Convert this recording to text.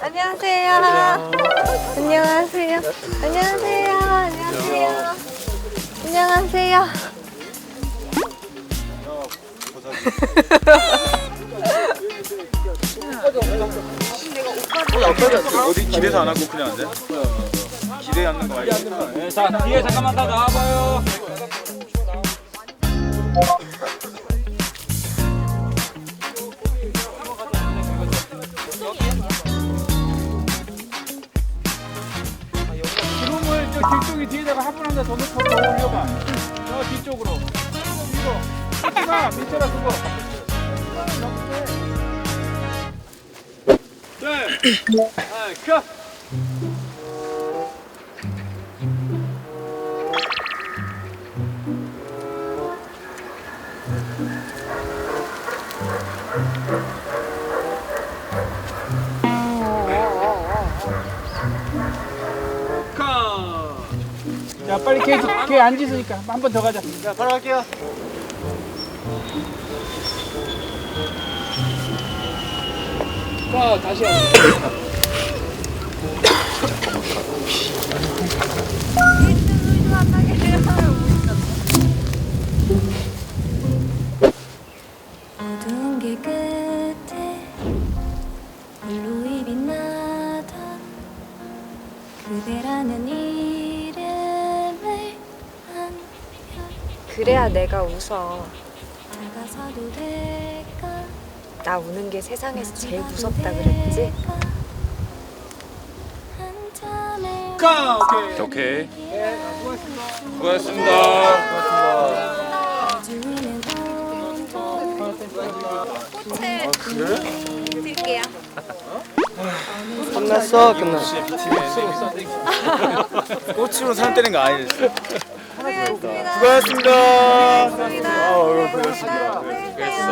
안녕하세요. 안녕하세요. 안녕하세요. 안녕하세요. 안녕하세요. 어, 어디 기대서 안 하고 그냥 앉아? 기대 않는 거 알지? 자, 뒤에 잠깐만 다 나와봐요. 구름을 저 뒤쪽에 뒤에다가 한분한대더 넣고 더 올려봐. 저 뒤쪽으로. 하지마 밑에다 두고. 네. 아, 컷. 컷. 자 빨리 걔, 걔 앉으니까 한 번 더 가자. 자 바로 갈게요. 자 다시 앉아. 그대라는 이름을 한 그래야 내가 웃어. 다가서도 될까 나 우는 게 세상에서 제일 무섭다 그랬지? 한참을 가 오케이. 오케이. 수고하셨습니다. 주위는 온통 드 릴게요. 끝났어 끝났어 꽃으로 사람 떼는 거 아니었어. 고생하셨습니다. 수고하셨습니다. 아, 어려워, 고생하셨습니다. 수고했어.